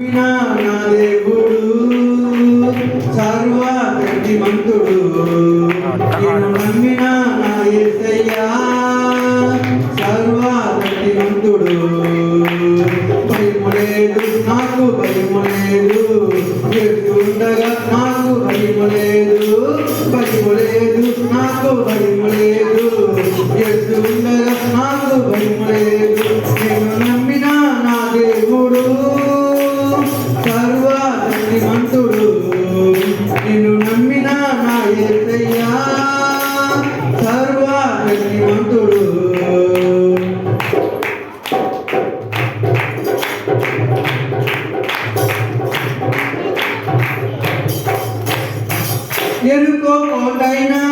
దేవుడు సర్వశక్తిమంతుడు నమ్మిన నా యేసయ్యా సర్వశక్తిమంతుడు భయము లేదు నాకు భయము లేదు ఎదురుండగా నాకు భయము లేదు భయము లేదు నాకు భయము এরকম অন্যায় না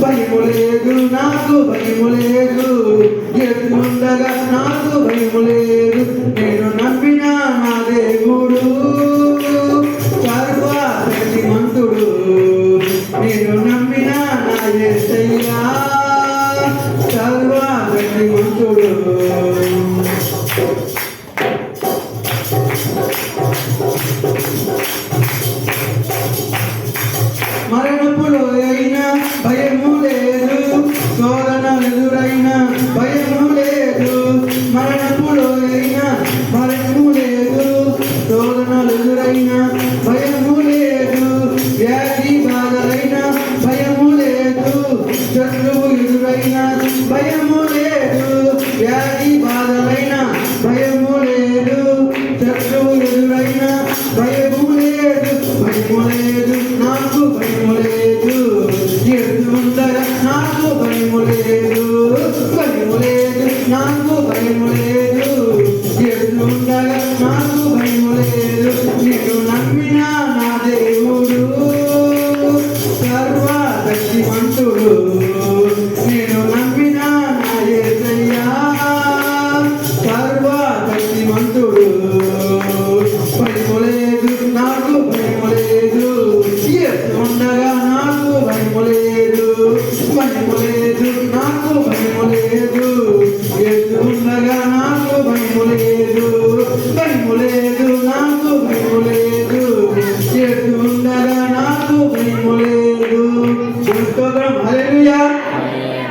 భయము లేదు నాకు భయము లేదు ఎదురుండగా నాకు భయము లేదు నేను నమ్మిన నా దేవుడు. సర్వశక్తిమంతుడు నేను నమ్మిన నా యేసయ్యా సర్వశక్తిమంతుడు